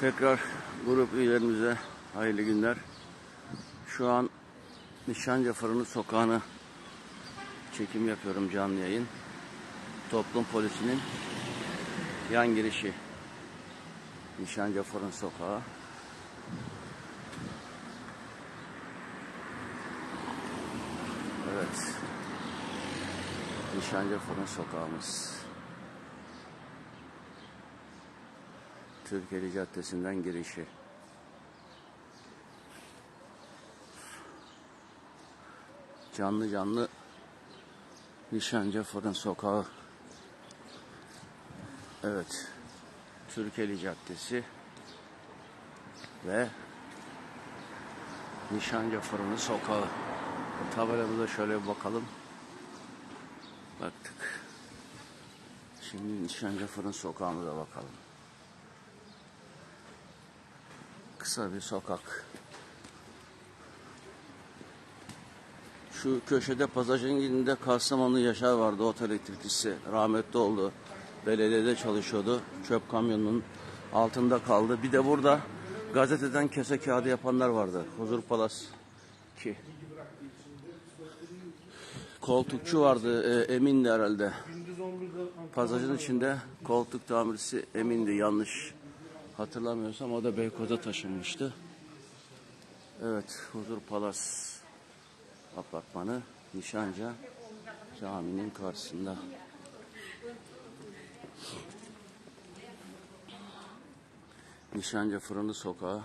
Tekrar grup üyelerimize hayırlı günler. Şu an Nişancı Fırını sokağına çekim yapıyorum canlı yayın. Toplum polisinin yan girişi. Nişancı Fırın sokağı. Evet. Nişancı Fırın sokağımız. Türkiye Caddesi'nden girişi. Canlı canlı Nişancı Fırın Sokağı. Evet. Türkiye Caddesi ve Nişancı Fırını Sokağı. Tabelamıza şöyle bir bakalım. Baktık. Şimdi Nişancı Fırın Sokağımıza bakalım. Kısa bir sokak. Şu köşede pasajın girdiğinde Kastamonu Yaşar vardı otel elektrikçisi. Rahmetli oldu. Belediyede çalışıyordu. Çöp kamyonunun altında kaldı. Bir de burada gazeteden kese kağıdı yapanlar vardı. Huzur Palas 2. Koltukçu vardı. E, Emin'di herhalde. Pasajın içinde koltuk tamircisi Emin'di yanlış hatırlamıyorsam o da Beykoz'a taşınmıştı. Evet Huzur Palas apartmanı Nişanca caminin karşısında. Nişanca Fırını Sokağı.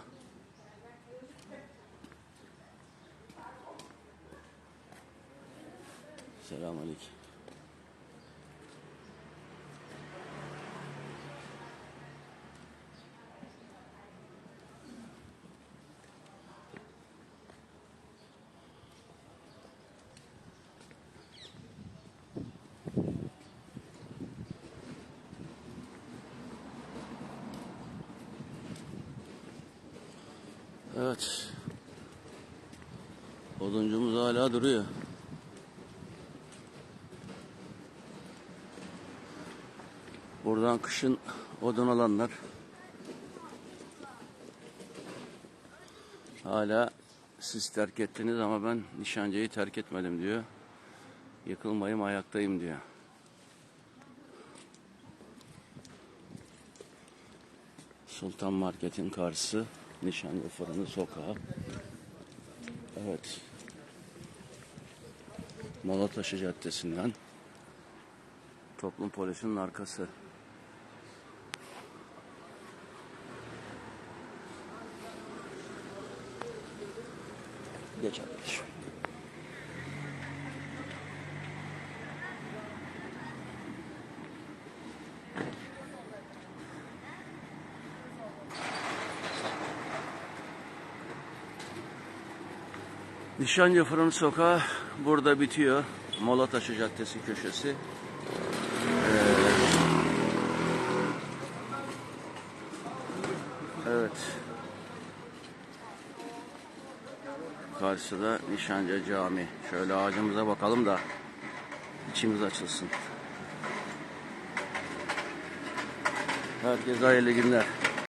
Selamünaleyküm. Evet. Oduncumuz hala duruyor. Buradan kışın odun alanlar hala siz terk ettiniz ama ben nişancıyı terk etmedim diyor. Yıkılmayayım ayaktayım diyor. Sultan Market'in karşısı Nişancı Fırını Sokağı. Evet. Malataşı Caddesi'nden Toplum Polisi'nin arkası. Geç arkadaşım. Nişancı Fırın Sokağı burada bitiyor. Molataşı Caddesi köşesi. Ee, evet. Karşıda Nişancı Cami. Şöyle ağacımıza bakalım da içimiz açılsın. Herkese hayırlı günler.